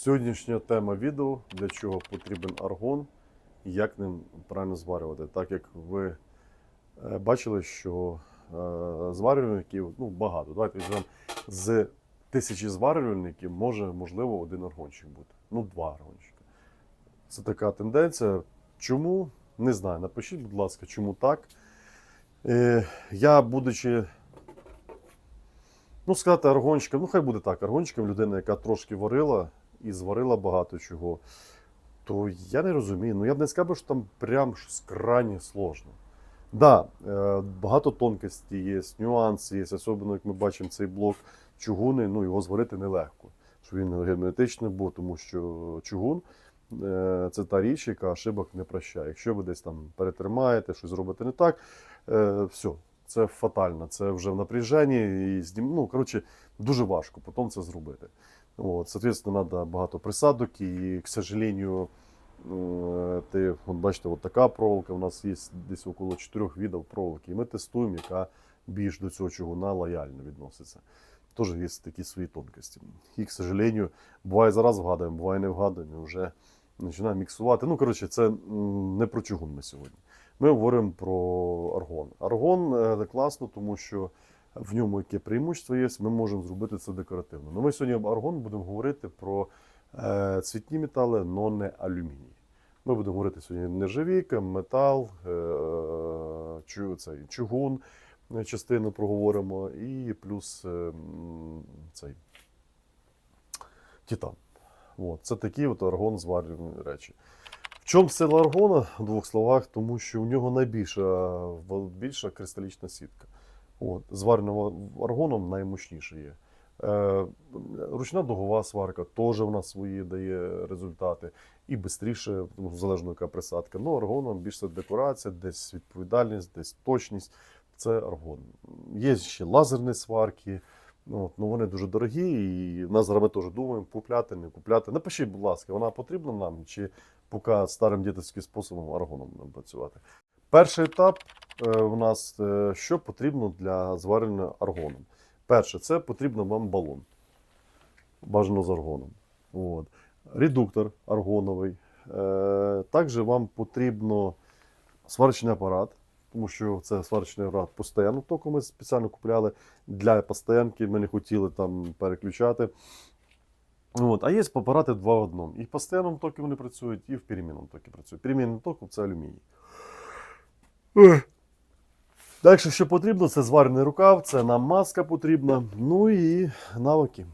Сьогоднішня тема відео, для чого потрібен аргон і як ним правильно зварювати. Так як ви е, бачили, що е, зварювальників ну, багато. Давайте візьмемо з тисячі зварювальників може, можливо, один аргончик бути. Ну, два аргончика. Це така тенденція. Чому? Не знаю. Напишіть, будь ласка, чому так. Е, я, будучи Ну, сказати аргончиком, ну хай буде так, аргончиком людина, яка трошки варила і зварила багато чого, то я не розумію. Ну я б не сказав, що там прям щось крайне сложно. Так, да, е, багато тонкостей є, нюанси є, особливо як ми бачимо цей блок чугуни, ну його зварити нелегко, щоб він герметичний був, тому що чугун е, це та річ, яка ошибок не прощає. Якщо ви десь там перетримаєте, щось зробите не так, е, все, це фатально, це вже в напряженні і ну, коротше, дуже важко потім це зробити. От, соответственно, треба багато присадок, і, к сожалению, е, ти, от бачите, от така проволока. У нас є десь около 4 видів проволоки, і ми тестуємо, яка більш до цього чугуна лояльно відноситься. Теж є такі свої тонкості. І, к сожалению, буває зараз вгадуємо, буває не вгадуємо, вже починаємо міксувати. Ну, коротше, це не про чугун ми сьогодні. Ми говоримо про аргон. Аргон е, класно, тому що в ньому яке преимущество є, ми можемо зробити це декоративно. Ну, ми сьогодні аргон будемо говорити про е, цвітні метали, но не алюміній. Ми будемо говорити сьогодні нержавійка, метал, е, цей, чугун, е, частину проговоримо, і плюс е, цей титан. От, це такі от аргон зварювані речі. В чому сила аргона в двох словах? Тому що у нього найбільша більша кристалічна сітка. От, звареного аргоном наймощніше є. Е, ручна дугова сварка теж в нас свої дає результати. І швидше, тому залежно яка присадка. Ну, аргоном більше декорація, десь відповідальність, десь точність. Це аргон. Є ще лазерні сварки. Ну, от, ну вони дуже дорогі, і нас зараз ми теж думаємо, купляти, не купляти. Напишіть, будь ласка, вона потрібна нам, чи поки старим дідовським способом аргоном працювати. Перший етап е, у нас е, що потрібно для зварення аргоном. Перше, це потрібно вам балон. Бажано з аргоном. От. Редуктор аргоновий. Е, також вам потрібно сварочний апарат, тому що це сварочний апарат постійно, тільки ми спеціально купляли для постоянки, ми не хотіли там переключати. От. А є апарати два в одному. І в постійному токі вони працюють, і в перемінному токі працюють. Перемінний ток це алюміній. Далі, що потрібно, це зварений рукав, це нам маска потрібна, ну і навики.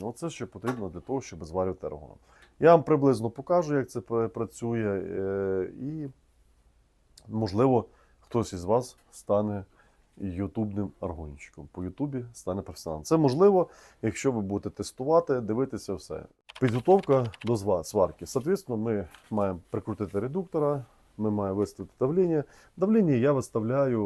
Ну, це що потрібно для того, щоб зварювати аргоном. Я вам приблизно покажу, як це працює, е, і, можливо, хтось із вас стане ютубним аргончиком. По Ютубі стане професіоналом. Це можливо, якщо ви будете тестувати, дивитися все. Підготовка до сварки. Соответственно, ми маємо прикрутити редуктора, ми маємо виставити давлення. Давлення я виставляю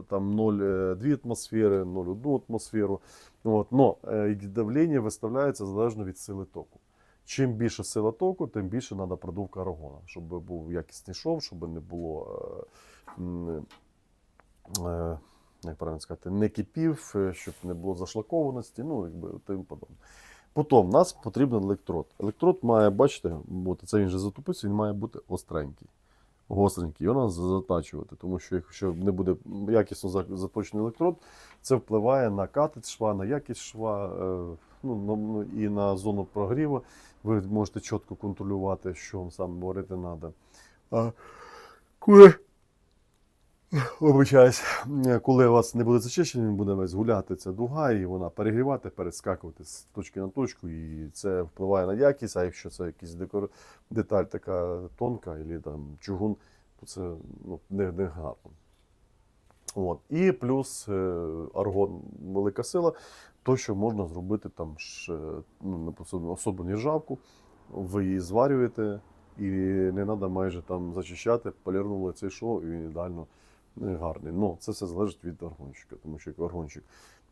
е, там 0,2 атмосфери, 0,1 атмосферу. От. Но е, давлення виставляється залежно від сили току. Чим більше сила току, тим більше треба продувка аргона, щоб був якісний шов, щоб не було. е, е, Як правильно сказати, не кипів, е, щоб не було зашлакованості, ну, якби тим подобне. Потім нас потрібен електрод. Електрод має, бачите, бути, це він вже затупився, він має бути остренький гостренький, його треба затачувати, тому що якщо не буде якісно заточений електрод, це впливає на катет шва, на якість шва, е, ну, ну, і на зону прогріву. Ви можете чітко контролювати, що вам саме варити треба. А вибачаюсь, коли у вас не буде зачищений, він буде весь гуляти ця дуга, і вона перегрівати, перескакувати з точки на точку, і це впливає на якість, а якщо це якийсь декор деталь така тонка, або там чугун, то це ну, не, не гарно. От. І плюс е, аргон велика сила, то, що можна зробити там ж, ну, особу нержавку, ви її зварюєте, і не треба майже там зачищати, полірнули цей шов, і ідеально гарний. Ну, це все залежить від органчика, тому що як органчик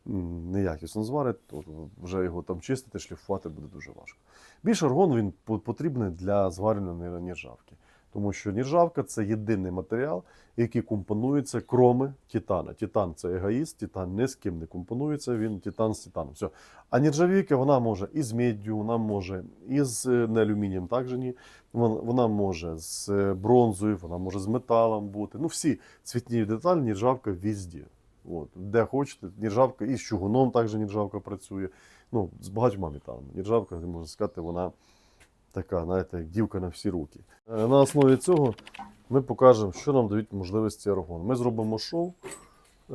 неякісно зварить, то вже його там чистити, шліфувати буде дуже важко. Більше аргон він по- потрібний для зварення нержавки. Тому що нержавка це єдиний матеріал, який компонується кроме титана. Титан це егоїст, титан ні з ким не компонується, він титан з титаном. Все. А нержавійка вона може і з меддю, вона може і з е, не алюмінієм, також ні. Вона, може з е, бронзою, вона може з металом бути. Ну, всі цвітні деталі, нержавка везде. От, де хочете, нержавка і з чугуном також нержавка працює. Ну, з багатьма металами. Нержавка, можна сказати, вона така, знаєте, як дівка на всі руки. Е, На основі цього ми покажемо, що нам дають можливості аргон. Ми зробимо шоу е,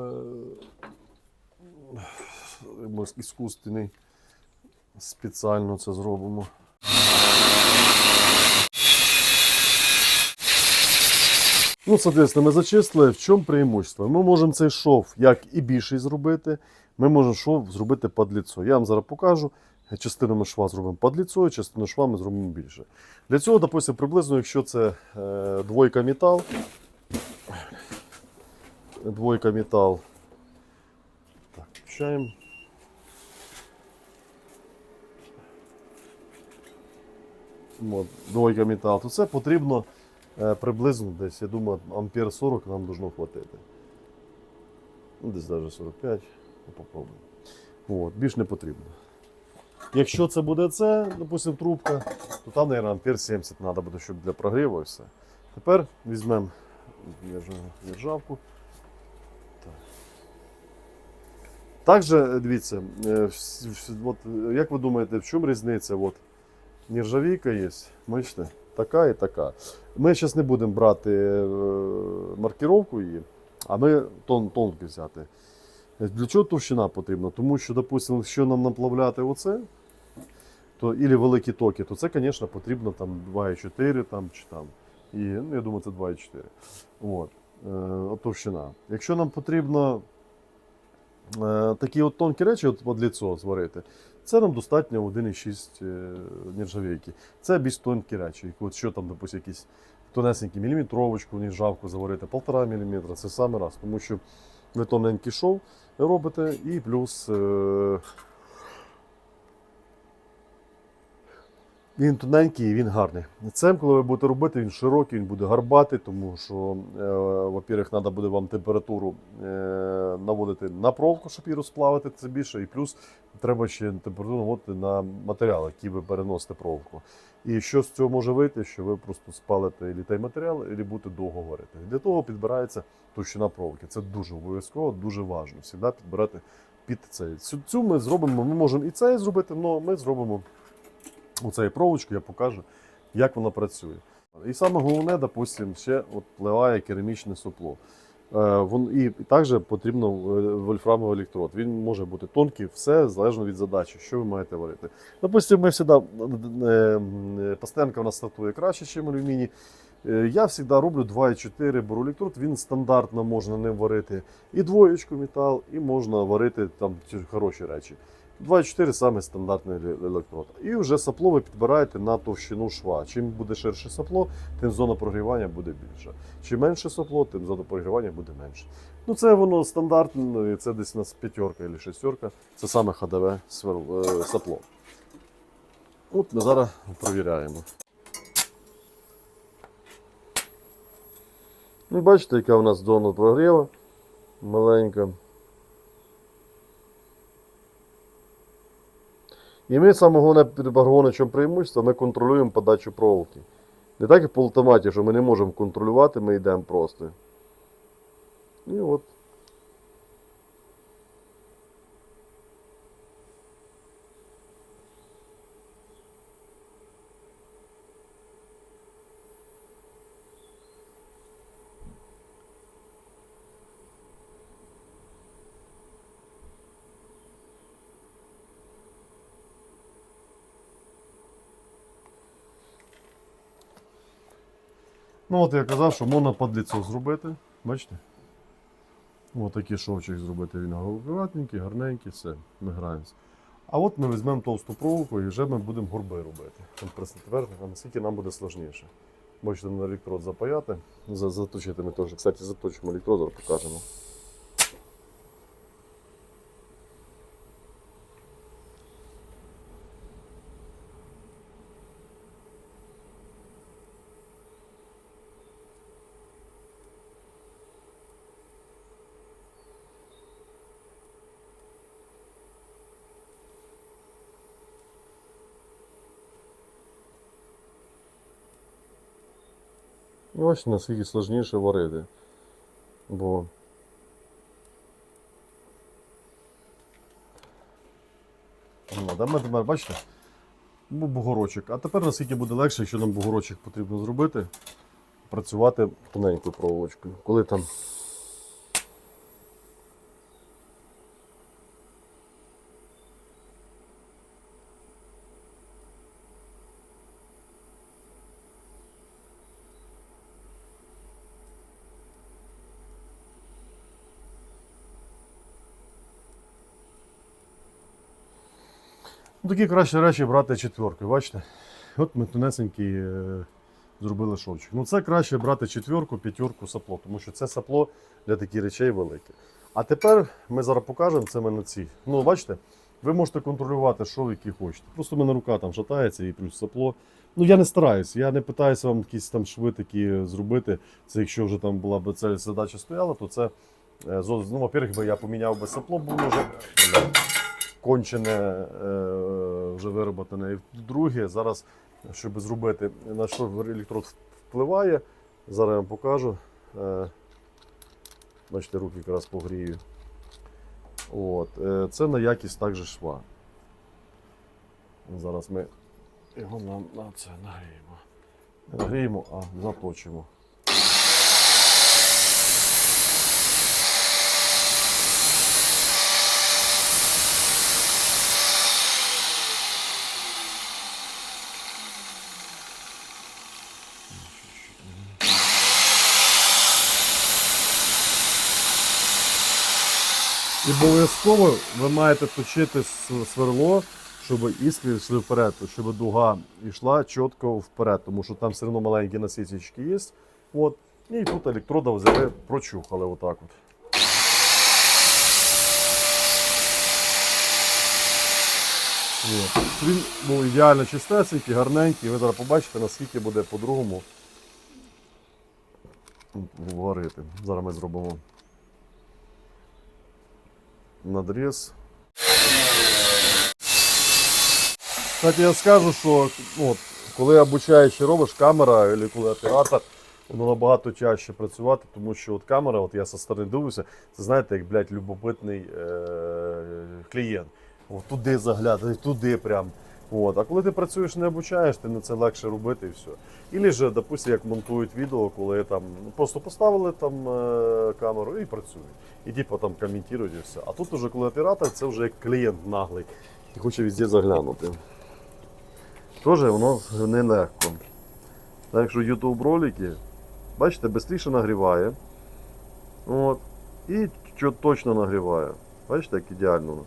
ми іскусственний. Спеціально це зробимо. Ну, соответственно, ми зачислили. В чому преимущество? Ми можемо цей шов як і більший зробити. Ми можемо шов зробити під лицо. Я вам зараз покажу. Частину шва зробимо під лицо, частину шва ми зробимо більше. Для цього, допустим, приблизно, якщо це е, двойка метал, двойка метал. Так, включаємо. От, двойка метал, то це потрібно е, приблизно десь, я думаю, ампер 40 нам должно хватити. Ну, Десь навіть 45. Ну, попробуємо. От, більш не потрібно. Якщо це буде це, допустим, трубка, то там, мабуть, ампер 70 треба буде, щоб для прогріву і все. Тепер візьмемо державку. Так. Також, дивіться, е, от, як ви думаєте, в чому різниця? От, нержавійка є, бачите, така і така. Ми зараз не будемо брати е, маркировку її, а ми тон, тонки взяти. Для чого товщина потрібна? Тому що, допустимо, якщо нам наплавляти оце, то ілі великі токи, то це, звісно, потрібно там 2,4 там, чи там. І, ну, я думаю, це 2,4. От. Е, от товщина. Якщо нам потрібно е, такі от тонкі речі, от під лицо зварити, це нам достатньо 1,6 е, нержавійки. Це більш тонкі речі. От що там, допустим, якісь тонесенькі міліметровочку, нержавку заварити, 1,5 мм, це саме раз. Тому що ви тоненький шов робите, і плюс е, він тоненький він гарний. Це, коли ви будете робити, він широкий, він буде гарбатий, тому що, е, во-первых, треба буде вам температуру е, наводити на проволоку, щоб її розплавити це більше, і плюс треба ще температуру наводити на матеріал, який ви переносите проволоку. І що з цього може вийти, що ви просто спалите і той матеріал, і будете довго варити. Для того підбирається товщина проволоки. Це дуже обов'язково, дуже важливо. Завжди підбирати під цей. Цю ми зробимо, ми можемо і це зробити, але ми зробимо оцею проволочку, я покажу, як вона працює. І саме головне, допустим, ще от пливає керамічне супло. Е, і, також потрібно е, вольфрамовий електрод. Він може бути тонкий, все залежно від задачі, що ви маєте варити. Допустим, ми завжди, е, Пастенка у нас стартує краще, ніж алюміній. Я завжди роблю 2,4 беру електрод, він стандартно можна ним варити і двоєчку метал, і можна варити там хороші речі. 2,4 саме стандартний еле- електрод. І вже сапло ви підбираєте на товщину шва. Чим буде ширше сапло, тим зона прогрівання буде більша. Чим менше сапло, тим зона прогрівання буде менше. Ну це воно стандартно, це десь у нас п'ятерка або шестерка. Це саме ходове е, сапло. От ми зараз провіряємо. Ну, бачите, яка у нас зона прогріву маленька. І ми саме головне під багроничем преимущество, ми контролюємо подачу проволоки. Не так як по автоматі, що ми не можемо контролювати, ми йдемо просто. І от. Ну от я казав, що можна під лицо зробити. Бачите? Ось такий шовчик зробити, він акуратненький, гарненький, все, ми граємося. А от ми візьмемо товсту проволоку і вже ми будемо горби робити. Тепер наскільки нам буде складніше. Бачите, на електрод запаяти, за- заточити ми теж. Кстати, заточимо електрод, покажемо. Бачите, наскільки сложніше варити. Бо Ну, ми тепер, бачите, був бугорочок. А тепер наскільки буде легше, якщо нам бугорочок потрібно зробити, працювати тоненькою проволочкою. Коли там такі кращі речі брати четверкою, бачите? От ми тонесенький е, зробили шовчик. Ну це краще брати четверку, п'ятерку сапло, тому що це сапло для таких речей велике. А тепер ми зараз покажемо це ми на ці. Ну, бачите, ви можете контролювати шов, який хочете. Просто в мене рука там шатається і плюс сапло. Ну я не стараюсь, я не питаюся вам якісь там шви такі зробити. Це якщо вже там була б ця задача стояла, то це е, ну, во-первых, я поміняв би сапло, було вже кончене, е, вже вироботане. І друге, зараз, щоб зробити, на що електрод впливає, зараз я вам покажу. Е, Бачите, руки якраз погрію. От. е, Це на якість також шва. Зараз ми його на, на це нагріємо. Нагріємо, а заточимо. Обов'язково ви маєте точити сверло, щоб іскри йшли вперед, щоб дуга йшла чітко вперед, тому що там все одно маленькі насічечки є. От. І тут електрода взяли, прочухали отак от. От. Він був ідеально чистесенький, гарненький. Ви зараз побачите, наскільки буде по-другому варити. Зараз ми зробимо надріз. Кстати, я скажу, що от, коли обучаючи робиш камера, або коли оператор, воно набагато чаще працювати, тому що от камера, от я со сторони дивлюся, це знаєте, як, блядь, любопитний е- клієнт. От, туди заглядає, туди прям. От. А коли ти працюєш, не обучаєш, ти на це легше робити і все. Ілі ж, допустим, як монтують відео, коли там ну, просто поставили там е- камеру і працюють. І типу там коментують і все. А тут уже коли оператор, це вже як клієнт наглий і хоче везде заглянути. Теж воно не легко. Так якщо YouTube ролики, бачите, швидше нагріває. От. І що точно нагріває. Бачите, як ідеально у нас.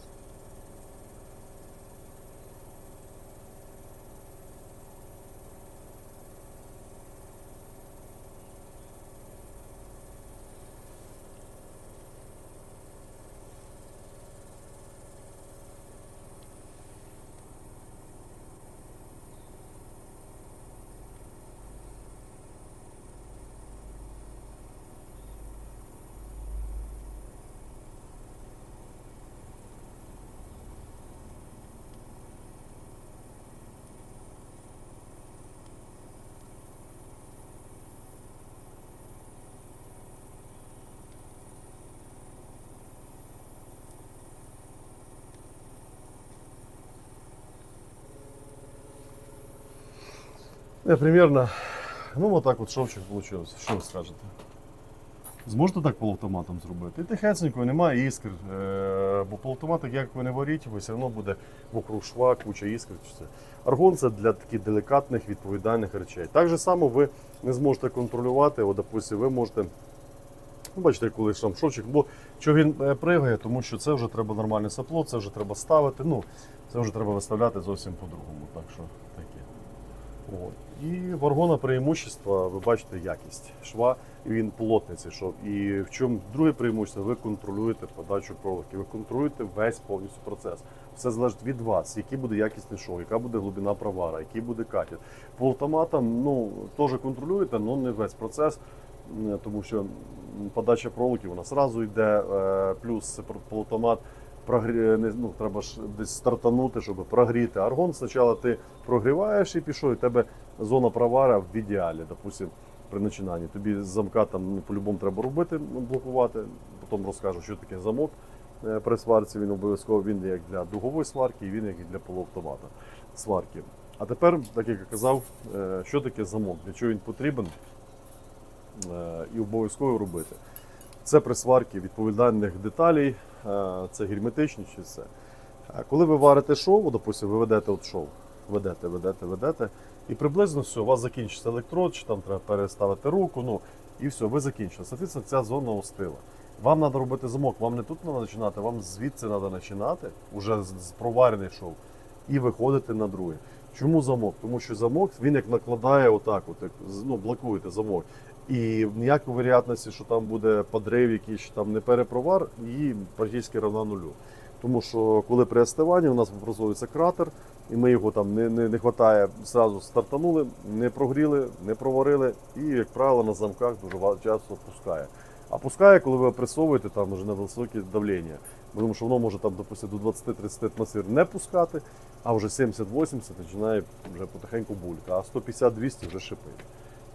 Примерно. Ну, вот так от шовчик вийшло. Що ви скажете? Зможете так полуавтоматом зробити? І тихесенько, немає іскр. Е, бо полуавтоматик, як ви не варіть, ви все одно буде вокруг шва, куча іскр. Аргон це для таких делікатних, відповідальних речей. Так же само ви не зможете контролювати, от, допустим, ви можете. Ну, бачите, коли там шовчик, бо що він е, пригає, тому що це вже треба нормальне сапло, це вже треба ставити. Ну, це вже треба виставляти зовсім по-другому. Так що таке. От. І в аргона преимущество, ви бачите якість шва, він плотний цей шов. І в чому друге преимущество, ви контролюєте подачу проволоки, ви контролюєте весь повністю процес. Все залежить від вас, який буде якісний шов, яка буде глибина провара, який буде катет. По автоматам ну, теж контролюєте, але не весь процес, тому що подача проволоки вона зразу йде, е, плюс полуавтомат прогрі... ну, треба ж десь стартанути, щоб прогріти. Аргон спочатку ти прогріваєш і пішов, і тебе зона провара в ідеалі. Допустим, при починанні. Тобі замка там ну, по-любому треба робити, блокувати. Потім розкажу, що таке замок е, при сварці. Він обов'язково він як для дугової сварки, він як і для полуавтомата сварки. А тепер, так як я казав, е, що таке замок, для чого він потрібен е, і обов'язково робити. Це при сварці відповідальних деталей, е, це герметичність і все. Коли ви варите шов, допустим, ви ведете от шов, ведете, ведете, ведете, і приблизно все, у вас закінчиться електрод, чи там треба переставити руку, ну і все, ви закінчили. Соответственно, ця зона остила. Вам треба робити замок, вам не тут треба починати, вам звідси треба починати, вже з проварений шов, і виходити на друге. Чому замок? Тому що замок він як накладає отак, от, як, ну, блокуєте замок. І ніякої вероятності, що там буде подрив якийсь, чи там не перепровар, її практично равна нулю. Тому що коли при остиванні у нас образується кратер, і ми його там не, не, не хватає, зразу стартанули, не прогріли, не проварили, і, як правило, на замках дуже часто пускає. А пускає, коли ви опресовуєте там вже на високе давлення. Тому що воно може там, допустимо, до 20-30 атмосфер не пускати, а вже 70-80 починає вже потихеньку булька, а 150-200 вже шипить.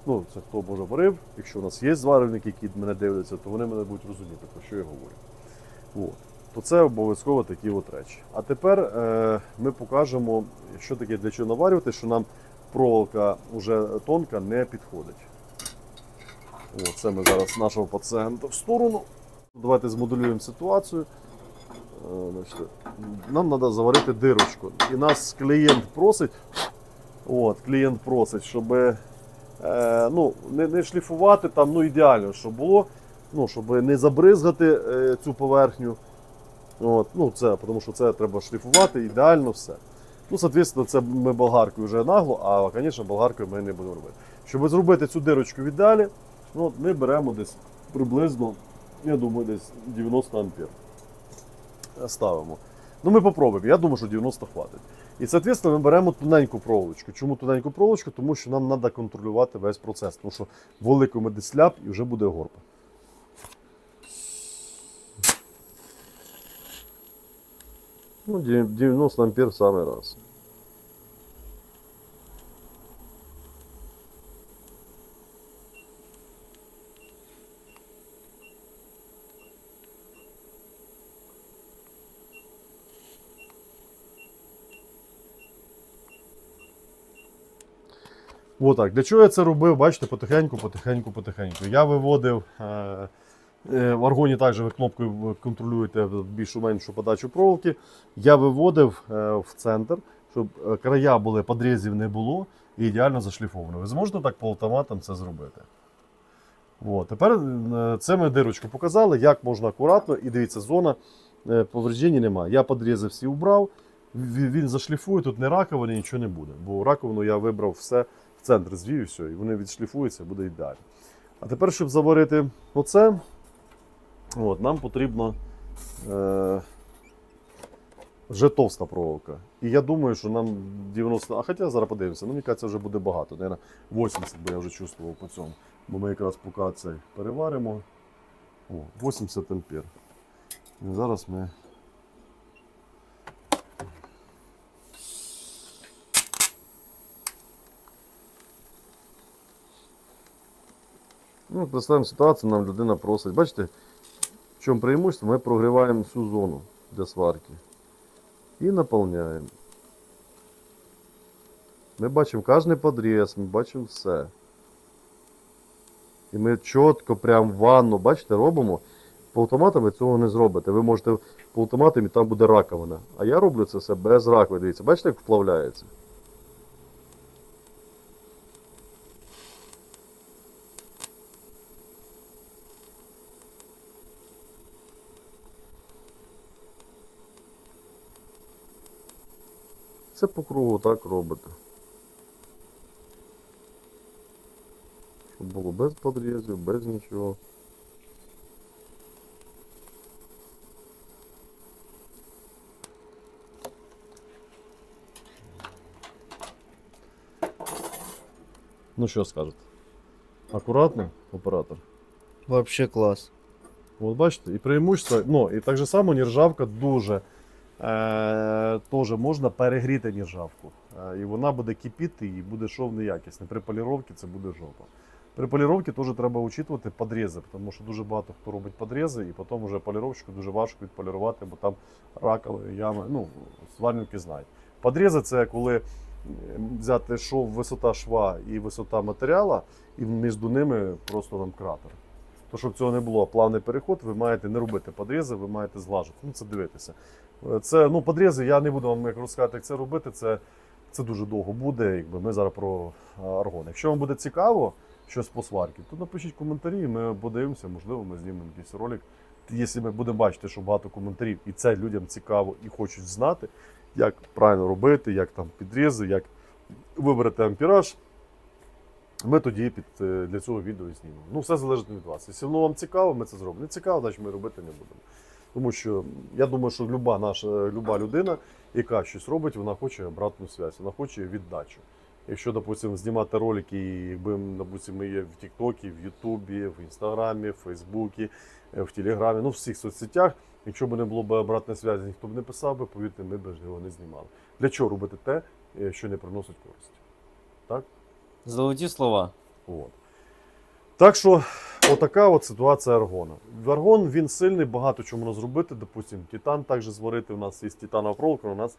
Ну, це хто може варив. Якщо у нас є зварювальники, які мене дивляться, то вони мене будуть розуміти, про що я говорю. От. То це обов'язково такі от речі. А тепер е, ми покажемо, що таке для чого наварювати, що нам проволока вже тонка не підходить. От, це ми зараз нашого пацієнта в сторону. Давайте змоделюємо ситуацію. Е, нам треба заварити дирочку. І нас клієнт просить, от, клієнт просить, щоб ну, не, не шліфувати там, ну ідеально, щоб було, ну, щоб не забризгати е, цю поверхню. От, ну, це, тому що це треба шліфувати, ідеально все. Ну, соответственно, це ми болгаркою вже нагло, а, звісно, болгаркою ми не будемо робити. Щоб зробити цю дирочку в ідеалі, ну, ми беремо десь приблизно, я думаю, десь 90 ампер. Ставимо. Ну, ми попробуємо. Я думаю, що 90 хватить. І, соответственно, ми беремо тоненьку проволочку. Чому тоненьку проволочку? Тому що нам треба контролювати весь процес. Тому що велику ми десь ляп і вже буде горба. Ну, 90 ампер в самий раз. Отак. Для чого я це робив? Бачите, потихеньку, потихеньку, потихеньку. Я виводив. Е, е, в аргоні також ви кнопкою контролюєте більшу-меншу подачу проволоки. Я виводив е, в центр, щоб края були, подрізів не було і ідеально зашліфовано. Ви зможете так по автоматам це зробити. От. Тепер це ми дирочку показали, як можна акуратно. І дивіться, зона повреждень немає. Я подрізи всі убрав. Він зашліфує, тут не раковини, нічого не буде. Бо раковину я вибрав все центр звів і все, і вони відшліфуються, буде ідеально. А тепер, щоб заварити оце, от, нам потрібно е, вже товста проволока. І я думаю, що нам 90, а хоча зараз подивимося, ну мені кажеться, вже буде багато. Наверно, 80, бо я вже чувствував по цьому. Бо ми якраз поки цей переваримо. О, 80 ампер. І зараз ми. Ну, представимо ситуацію, нам людина просить. Бачите, в чому преимущество? Ми прогріваємо всю зону для сварки і наповняємо. Ми бачимо кожний подріз, ми бачимо все. І ми чітко, прям ванну, бачите, робимо. По автоматам ви цього не зробите. Ви можете по автоматам і там буде раковина. А я роблю це все без раковини. Дивіться, бачите, як вплавляється? Це по кругу так робите. Щоб було без подрізів, без нічого. Ну що скажете? Акуратно, оператор. Вообще класс. От бачите, і преимущество, ну і так же само нержавка дуже теж можна перегріти нержавку. Е, і вона буде кипіти і буде шов неякісний. При поліровці це буде жопа. При поліровці теж треба учитувати подрізи, тому що дуже багато хто робить подрізи, і потім вже поліровщику дуже важко відполірувати, бо там ракові ями, ну, сварники знають. Подрізи це коли взяти шов, висота шва і висота матеріалу, і між ними просто там кратер. То, щоб цього не було плавний переход, ви маєте не робити подрізи, ви маєте зглажувати. Ну, це дивитися. Це, ну, подрізи, я не буду вам як розказати, як це робити. Це, це дуже довго буде. Якби ми зараз про аргон. Якщо вам буде цікаво щось по сварці, то напишіть коментарі, ми подивимося, можливо, ми знімемо якийсь ролик. Якщо ми будемо бачити, що багато коментарів, і це людям цікаво і хочуть знати, як правильно робити, як там підрізи, як вибрати ампіраж, ми тоді під, е, для цього відео і знімемо. Ну, все залежить від вас. Якщо воно вам цікаво, ми це зробимо. Не цікаво, значить ми робити не будемо. Тому що я думаю, що люба наша люба людина, яка щось робить, вона хоче обратну зв'язку, вона хоче віддачу. Якщо, допустимо, знімати ролики, якби, допустимо, ми є в Тіктокі, в Ютубі, в Інстаграмі, в Фейсбуці, е, в Телеграмі, ну в всіх соцсетях, якщо б не було б обратної зв'язку, ніхто б не писав би, повірте, ми б його не знімали. Для чого робити те, е, що не приносить користі? Так? Золоті слова. От. Так що, отака от ситуація аргона. Аргон він сильний, багато чому можна зробити. Допустим, титан також зварити. У нас є титанова проволока, у нас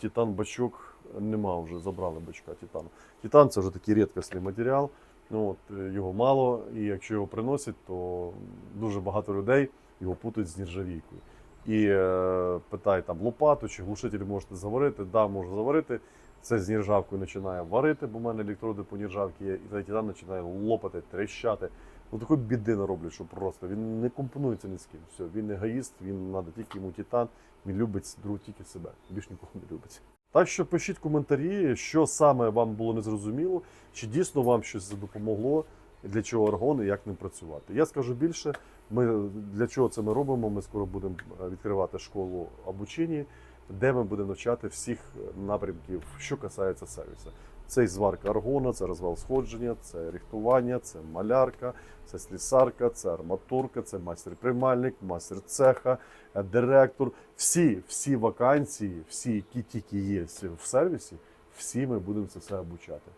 титан бачок нема вже, забрали бачка титану. Титан це вже такий рідкісний матеріал. Ну, от, е, його мало, і якщо його приносять, то дуже багато людей його путають з нержавійкою. І е, питають там лопату чи глушитель можете заварити. Да, можу заварити. Це з нержавкою починає варити, бо в мене електроди по нержавці є, і цей титан починає лопати, трещати. Ну такої біди нароблять, що просто він не компонується ні з ким. Все, він егоїст, він треба тільки йому титан, він любить друг тільки себе, більш нікого не любить. Так що пишіть коментарі, що саме вам було незрозуміло, чи дійсно вам щось допомогло, для чого аргон і як ним працювати. Я скажу більше, ми для чого це ми робимо. Ми скоро будемо е, відкривати школу обучення, де ми будемо навчати всіх напрямків, що касається сервісу. Це і зварка аргона, це розвал сходження, це рихтування, це малярка, це слісарка, це арматурка, це майстер-приймальник, майстер цеха, е, директор. Всі, всі вакансії, всі, які тільки є в сервісі, всі ми будемо це все обучати.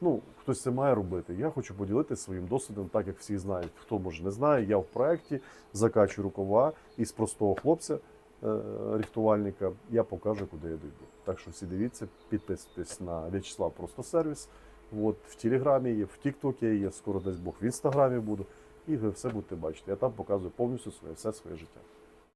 Ну, хтось це має робити. Я хочу поділитися своїм досвідом, так як всі знають, хто може не знає. Я в проєкті закачу рукава і з простого хлопця, е, рихтувальника, я покажу, куди я дійду. Так що всі дивіться, підписуйтесь на В'ячеслав Просто Сервіс. От, в Телеграмі є, в Тіктокі є, скоро десь Бог в Інстаграмі буду. І ви все будете бачити. Я там показую повністю своє все своє життя.